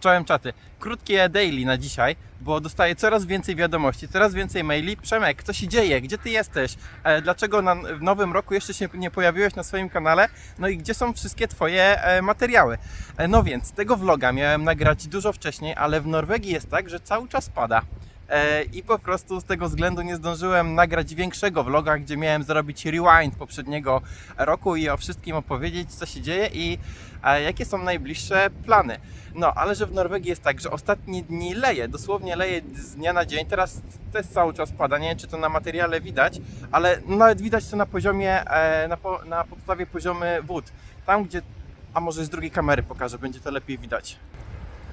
Czołem czaty. Krótkie daily na dzisiaj, bo dostaję coraz więcej wiadomości, coraz więcej maili. Przemek, co się dzieje? Gdzie ty jesteś? E, dlaczego na, w nowym roku jeszcze się nie pojawiłeś na swoim kanale? No i gdzie są wszystkie twoje e, materiały? E, no więc, tego vloga miałem nagrać dużo wcześniej, ale w Norwegii jest tak, że cały czas pada. E, I po prostu z tego względu nie zdążyłem nagrać większego vloga, gdzie miałem zrobić rewind poprzedniego roku i o wszystkim opowiedzieć, co się dzieje i jakie są najbliższe plany. No, ale że w Norwegii jest tak, że ostatnie dni leje, dosłownie leje z dnia na dzień. Teraz też cały czas pada, nie wiem czy to na materiale widać, ale nawet widać to na poziomie, e, na, po, na podstawie poziomy wód. Tam, gdzie, a może z drugiej kamery pokażę, będzie to lepiej widać.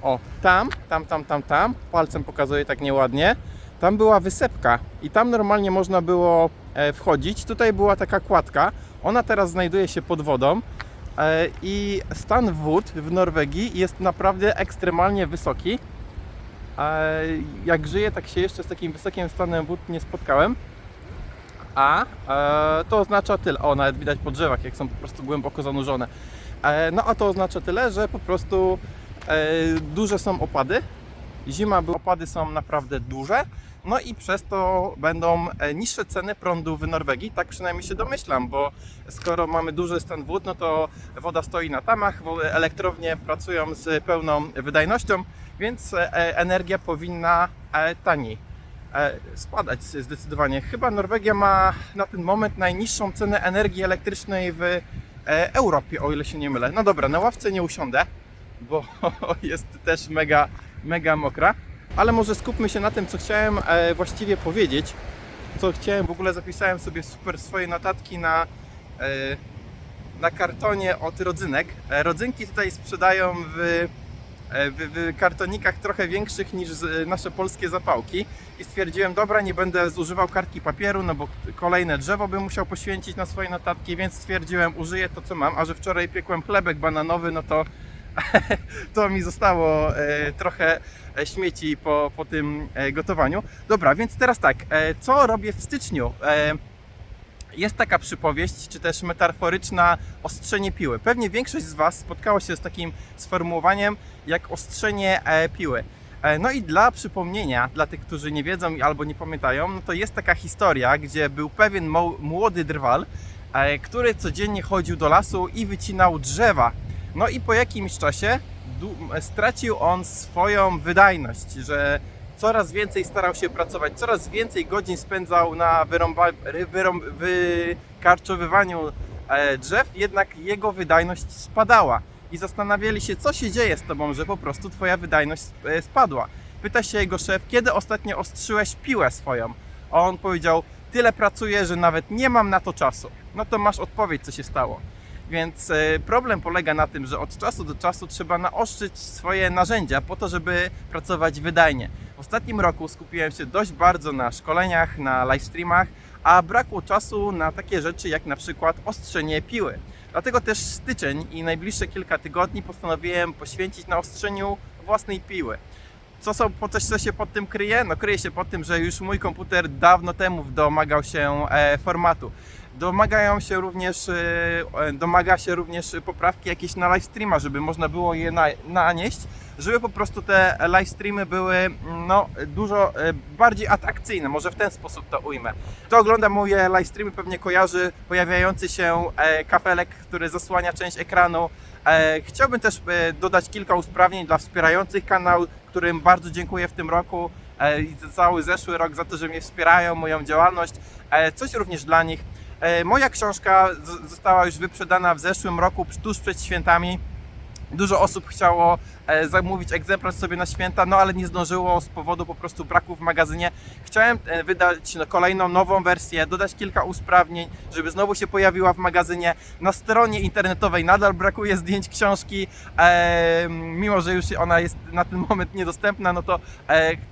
O, tam, tam, tam, tam, tam, palcem pokazuję tak nieładnie. Tam była wysepka i tam normalnie można było e, wchodzić. Tutaj była taka kładka. Ona teraz znajduje się pod wodą e, i stan wód w Norwegii jest naprawdę ekstremalnie wysoki. E, Jak żyję, tak się jeszcze z takim wysokim stanem wód nie spotkałem. A to oznacza tyle. O, nawet widać po drzewach, jak są po prostu głęboko zanurzone. No a to oznacza tyle, że po prostu duże są opady. Zima, opady są naprawdę duże. No i przez to będą e, niższe ceny prądu w Norwegii, tak przynajmniej się domyślam, bo skoro mamy duży stan wód, no to woda stoi na tamach, elektrownie pracują z pełną wydajnością, więc e, energia powinna e, taniej e, spadać zdecydowanie. Chyba Norwegia ma na ten moment najniższą cenę energii elektrycznej w e, Europie, o ile się nie mylę. No dobra, na ławce nie usiądę, bo jest też mega, mega mokra. Ale może skupmy się na tym, co chciałem e, właściwie powiedzieć. Co chciałem, w ogóle zapisałem sobie super swoje notatki na, e, na kartonie od rodzynek. E, rodzynki tutaj sprzedają w, w, w kartonikach trochę większych niż nasze polskie zapałki. I stwierdziłem, dobra, nie będę zużywał kartki papieru, no bo kolejne drzewo bym musiał poświęcić na swoje notatki, więc stwierdziłem, użyję to, co mam. A że wczoraj piekłem chlebek bananowy, no to to mi zostało e, trochę e, śmieci po, po tym e, gotowaniu. Dobra, więc teraz tak, co robię w styczniu? Jest taka przypowieść, czy też metaforyczna ostrzenie piły. Pewnie większość z Was spotkało się z takim sformułowaniem jak ostrzenie piły. No i dla przypomnienia, dla tych, którzy nie wiedzą albo nie pamiętają, no to jest taka historia, gdzie był pewien młody drwal, który codziennie chodził do lasu i wycinał drzewa. No i po jakimś czasie stracił on swoją wydajność, że coraz więcej starał się pracować, coraz więcej godzin spędzał na wyrąba- wyrąb- wykarczowywaniu e, drzew, jednak jego wydajność spadała. I zastanawiali się, co się dzieje z tobą, że po prostu twoja wydajność e, spadła. Pyta się jego szef, kiedy ostatnio ostrzyłeś piłę swoją? A on powiedział, tyle pracuję, że nawet nie mam na to czasu. No to masz odpowiedź, co się stało. Więc e, problem polega na tym, że od czasu do czasu trzeba naostrzyć swoje narzędzia po to, żeby pracować wydajnie. W ostatnim roku skupiłem się dość bardzo na szkoleniach, na live streamach, a brakło czasu na takie rzeczy jak na przykład ostrzenie piły. Dlatego też styczeń i najbliższe kilka tygodni postanowiłem poświęcić na ostrzeniu własnej piły. Co, są, co się pod tym kryje? No kryje się pod tym, że już mój komputer dawno temu domagał się e, formatu. Domagają się również, e, domaga się również poprawki jakieś na live streama, żeby można było je na, nanieść, żeby po prostu te live streamy były no, dużo e, bardziej atrakcyjne, może w ten sposób to ujmę. Kto ogląda moje live streamy pewnie kojarzy pojawiający się e, kafelek, który zasłania część ekranu. Chciałbym też dodać kilka usprawnień dla wspierających kanał, którym bardzo dziękuję w tym roku i cały zeszły rok za to, że mnie wspierają, moją działalność. Coś również dla nich. E, Moja książka została już wyprzedana w zeszłym roku, tuż przed świętami. Dużo osób chciało e, zamówić egzemplarz sobie na święta, no ale nie zdążyło z powodu po prostu braku w magazynie. Chciałem e, wydać kolejną nową wersję, dodać kilka usprawnień, żeby znowu się pojawiła w magazynie. Na stronie internetowej nadal brakuje zdjęć książki, e, mimo że już ona jest na ten moment niedostępna, no to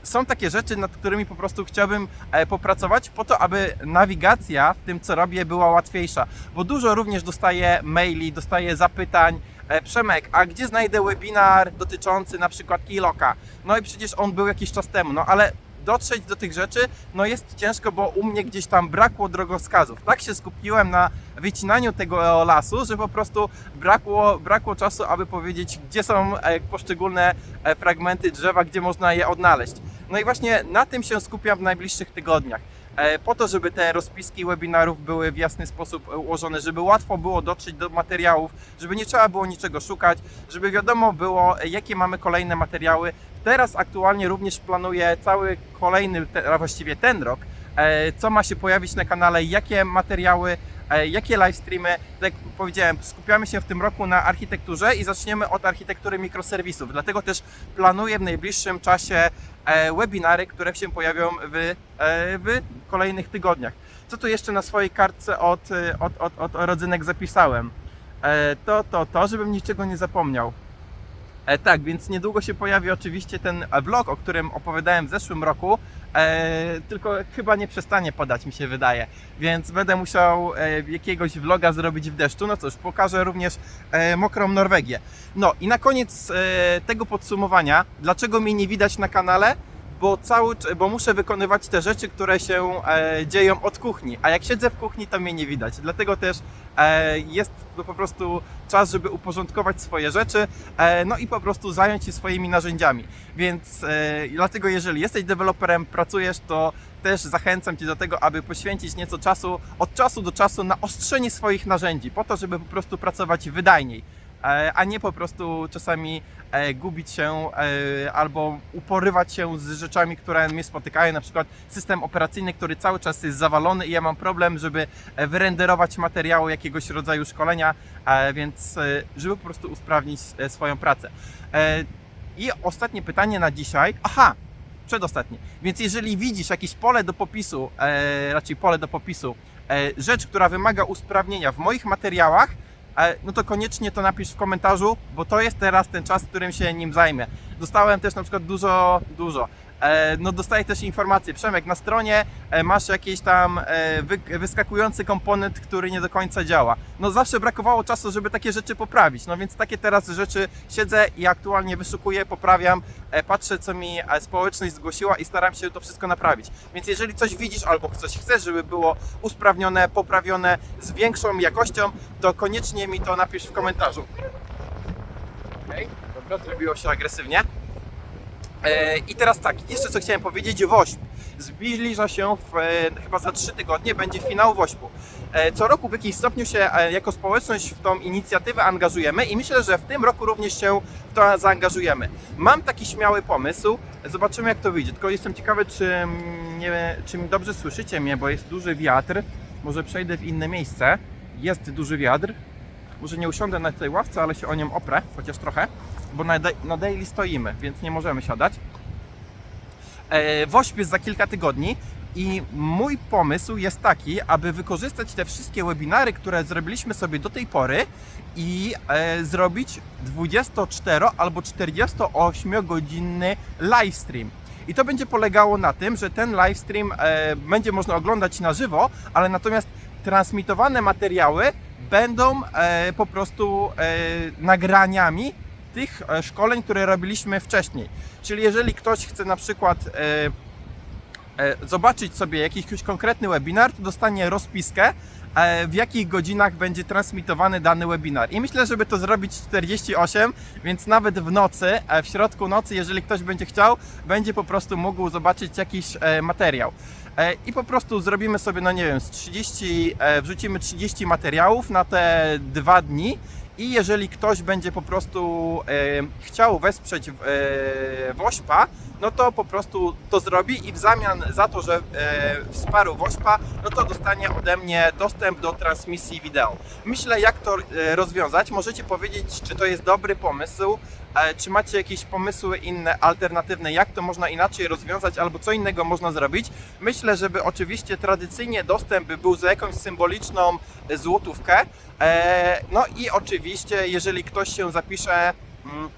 są takie rzeczy, nad którymi po prostu chciałbym popracować po to, aby nawigacja w tym, co robię, była łatwiejsza. Bo dużo również dostaję maili, dostaję zapytań, Przemek, a gdzie znajdę webinar dotyczący na przykład Keyloka? No i przecież on był jakiś czas temu, no ale dotrzeć do tych rzeczy, no jest ciężko, bo u mnie gdzieś tam brakło drogowskazów. Tak się skupiłem na wycinaniu tego lasu, że po prostu brakło, brakło czasu, aby powiedzieć, gdzie są e, poszczególne e, fragmenty drzewa, gdzie można je odnaleźć. No i właśnie na tym się skupiam w najbliższych tygodniach. E, Po to, żeby te rozpiski webinarów były w jasny sposób ułożone, żeby łatwo było dotrzeć do materiałów, żeby nie trzeba było niczego szukać, żeby wiadomo było, e, jakie mamy kolejne materiały. Teraz aktualnie również planuję cały kolejny, a właściwie ten rok, e, co ma się pojawić na kanale, jakie materiały, jakie live streamy. Tak jak powiedziałem, skupiamy się w tym roku na architekturze i zaczniemy od architektury mikroserwisów. Dlatego też planuję w najbliższym czasie webinary, które się pojawią w, e, w kolejnych tygodniach. Co tu jeszcze na swojej kartce od, e, od, od, od rodzynek zapisałem? E, To, to, to, żebym niczego nie zapomniał. E, tak, więc niedługo się pojawi oczywiście ten e, vlog, o którym opowiadałem w zeszłym roku, e, tylko chyba nie przestanie padać, mi się wydaje, więc będę musiał e, jakiegoś vloga zrobić w deszczu. No cóż, pokażę również e, mokrą Norwegię. No i na koniec e, tego podsumowania, dlaczego mnie nie widać na kanale? Bo, cały, bo muszę wykonywać te rzeczy, które się e, dzieją od kuchni, a jak siedzę w kuchni, to mnie nie widać. Dlatego też e, jest to po prostu czas, żeby uporządkować swoje rzeczy, e, no i po prostu zająć się swoimi narzędziami. Więc e, dlatego, jeżeli jesteś deweloperem, pracujesz, to też zachęcam Cię do tego, aby poświęcić nieco czasu, od czasu do czasu na ostrzenie swoich narzędzi, po to, żeby po prostu pracować wydajniej, a nie po prostu czasami e, gubić się e, albo uporywać się z rzeczami, które mnie spotykają, na przykład system operacyjny, który cały czas jest zawalony i ja mam problem, żeby e, wyrenderować materiały jakiegoś rodzaju szkolenia, e, więc e, żeby po prostu usprawnić e, swoją pracę. E, I ostatnie pytanie na dzisiaj. Aha, przedostatnie. Więc jeżeli widzisz jakieś pole do popisu, e, raczej pole do popisu, e, rzecz, która wymaga usprawnienia w moich materiałach, e, no to koniecznie to napisz w komentarzu, bo to jest teraz ten czas, w którym się nim zajmę. Dostałem też na przykład dużo, dużo. E, no dostaję też informacje, Przemek, na stronie e, masz jakiś tam e, wy, wyskakujący komponent, który nie do końca działa. No zawsze brakowało czasu, żeby takie rzeczy poprawić, no więc takie teraz rzeczy siedzę i aktualnie wyszukuję, poprawiam, patrzę co mi społeczność zgłosiła i staram się to wszystko naprawić. Więc jeżeli coś widzisz albo coś chcesz, żeby było usprawnione, poprawione z większą jakością, to koniecznie mi to napisz w komentarzu. Okej, dobra, zrobiło się agresywnie. E, I teraz tak, jeszcze co chciałem powiedzieć, WOŚP. Zbliża się w, e, chyba za 3 tygodnie, będzie finał WOŚP-u. E, co roku w jakimś stopniu się jako społeczność w tą inicjatywę angażujemy i myślę, że w tym roku również się w to zaangażujemy. Mam taki śmiały pomysł, zobaczymy jak to wyjdzie, tylko jestem ciekawy, czy, mm, nie, czy dobrze słyszycie mnie, bo jest duży wiatr. Może przejdę w inne miejsce. Jest duży wiatr. Może nie usiądę na tej ławce, ale się o nią oprę, chociaż trochę, bo na, na daily stoimy, więc nie możemy siadać. E, WOŚP jest za kilka tygodni i mój pomysł jest taki, aby wykorzystać te wszystkie webinary, które zrobiliśmy sobie do tej pory i e, zrobić 24 albo 48 godzinny livestream. I to będzie polegało na tym, że ten livestream e, będzie można oglądać na żywo, ale natomiast transmitowane materiały będą e, po prostu e, nagraniami tych e, szkoleń, które robiliśmy wcześniej. Czyli jeżeli ktoś chce na przykład e, e, zobaczyć sobie jakiś konkretny webinar, to dostanie rozpiskę, w jakich godzinach będzie transmitowany dany webinar. I myślę, żeby to zrobić 48, więc nawet w nocy, w środku nocy, jeżeli ktoś będzie chciał, będzie po prostu mógł zobaczyć jakiś materiał. I po prostu zrobimy sobie, no nie wiem, z 30, e, wrzucimy 30 materiałów na te dwa dni. I jeżeli ktoś będzie po prostu e, chciał wesprzeć e, WOŚPA, no to po prostu to zrobi i w zamian za to, że e, wsparł WOŚPA, no to dostanie ode mnie dostęp do transmisji wideo. Myślę, jak to e, rozwiązać. Możecie powiedzieć, czy to jest dobry pomysł, czy macie jakieś pomysły inne, alternatywne, jak to można inaczej rozwiązać, albo co innego można zrobić. Myślę, żeby oczywiście tradycyjnie dostęp by był za jakąś symboliczną e, złotówkę. E, No i oczywiście, jeżeli ktoś się zapisze mm,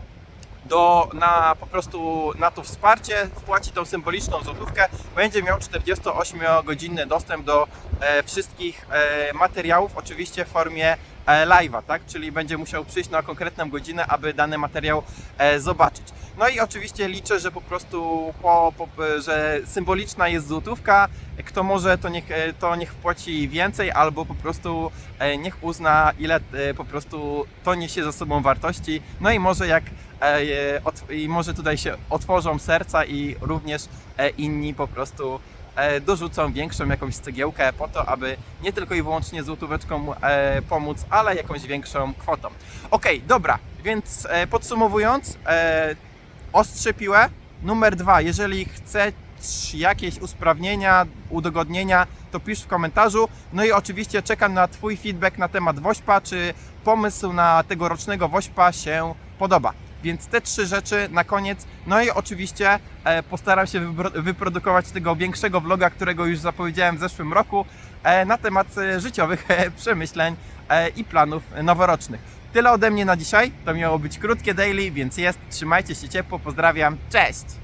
do, na po prostu na to wsparcie, wpłaci tą symboliczną złotówkę, będzie miał 48-godzinny dostęp do e, wszystkich e, materiałów, oczywiście w formie e, live'a, tak? Czyli będzie musiał przyjść na konkretną godzinę, aby dany materiał e, zobaczyć. No i oczywiście liczę, że po prostu po, po, że symboliczna jest złotówka. Kto może, to niech, e, to niech wpłaci więcej, albo po prostu e, niech uzna, ile e, po prostu to niesie za sobą wartości. No i może jak e, e, i może tutaj się otworzą serca i również e, inni po prostu e, dorzucą większą jakąś cegiełkę po to, aby nie tylko i wyłącznie złotóweczką e, pomóc, ale jakąś większą kwotą. Okej, dobra, więc e, podsumowując, e, ostrze piłę. Numer dwa, jeżeli chcesz jakieś usprawnienia, udogodnienia, to pisz w komentarzu. No i oczywiście czekam na Twój feedback na temat Wośpa, czy pomysł na tegorocznego Wośpa się podoba. Więc te trzy rzeczy na koniec. No i oczywiście e, postaram się wypro- wyprodukować tego większego vloga, którego już zapowiedziałem w zeszłym roku, e, na temat e, życiowych przemyśleń i planów noworocznych. Tyle ode mnie na dzisiaj. To miało być krótkie daily, więc jest. Trzymajcie się ciepło. Pozdrawiam. Cześć!